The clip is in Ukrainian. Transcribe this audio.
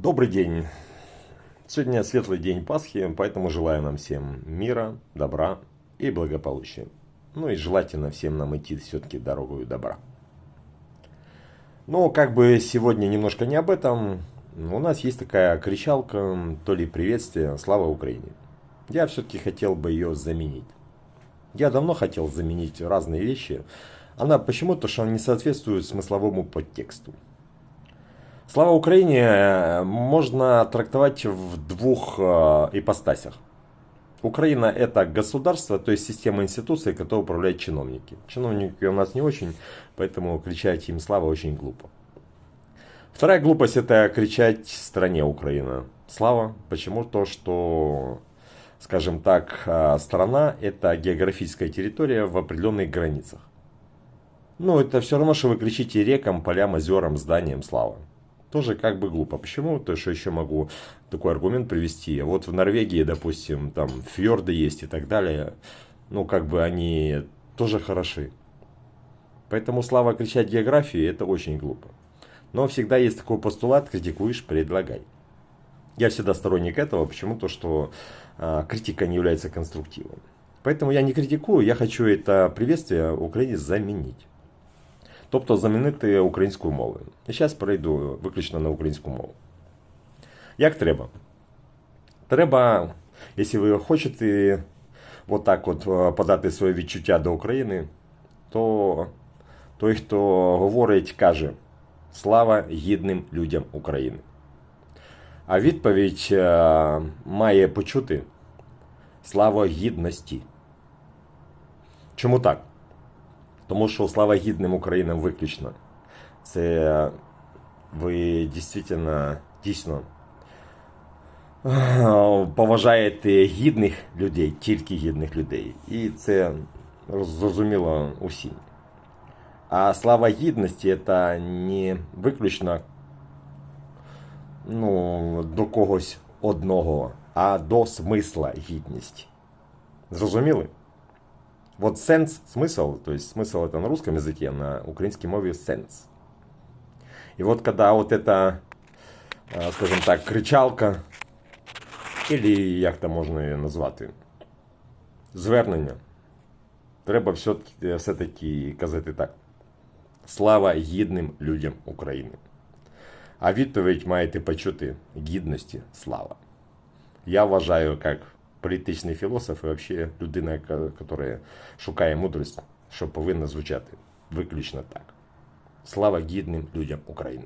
Добрый день. Сегодня светлый день Пасхи, поэтому желаю нам всем мира, добра и благополучия. Ну и желательно всем нам идти все-таки дорогою добра. Но как бы сегодня немножко не об этом. У нас есть такая кричалка, то ли приветствие «Слава Украине». Я все-таки хотел бы ее заменить. Я давно хотел заменить разные вещи. Она почему-то, что она не соответствует смысловому подтексту. Слава Украине э, можно трактовать в двух э, ипостасях. Украина это государство, то есть система институций, которой управляют чиновники. Чиновники у нас не очень, поэтому кричать им слава очень глупо. Вторая глупость это кричать стране Украина. Слава. Почему? То, что, скажем так, э, страна это географическая территория в определенных границах. Ну, это все равно, что вы кричите рекам, полям, озерам, зданиям слава. Тоже как бы глупо. Почему? То, что еще могу такой аргумент привести. Вот в Норвегии, допустим, там фьорды есть и так далее. Ну, как бы они тоже хороши. Поэтому слава кричать географии это очень глупо. Но всегда есть такой постулат, критикуешь, предлагай. Я всегда сторонник этого, почему то, что а, критика не является конструктивом. Поэтому я не критикую, я хочу это приветствие Украине заменить. Тобто замінити українською мовою. І зараз перейду виключно на українську мову. Як треба? Треба, якщо ви хочете отак от е, подати своє відчуття до України, то той, хто говорить, каже Слава гідним людям України. А відповідь е, має почути Слава гідності. Чому так? Тому що слава гідним Українам виключно. Це ви дійсно, дійсно поважаєте гідних людей, тільки гідних людей. І це зрозуміло усім. А слава гідності це не виключно ну, до когось одного, а до смисла гідності. Зрозуміли? Вот sense, смысл, то есть смысл это на русском языке, на украинском мове sense. И вот когда вот эта, а, скажем так, кричалка, или як то можна її назвати, звернення, треба все-таки, все-таки казати так. Слава гідним людям України. А відповідь маєте почути гідності слава. Я вважаю, як політичний філософ і взагалі людина, яка шукає мудрість, що повинна звучати виключно так. Слава гідним людям України.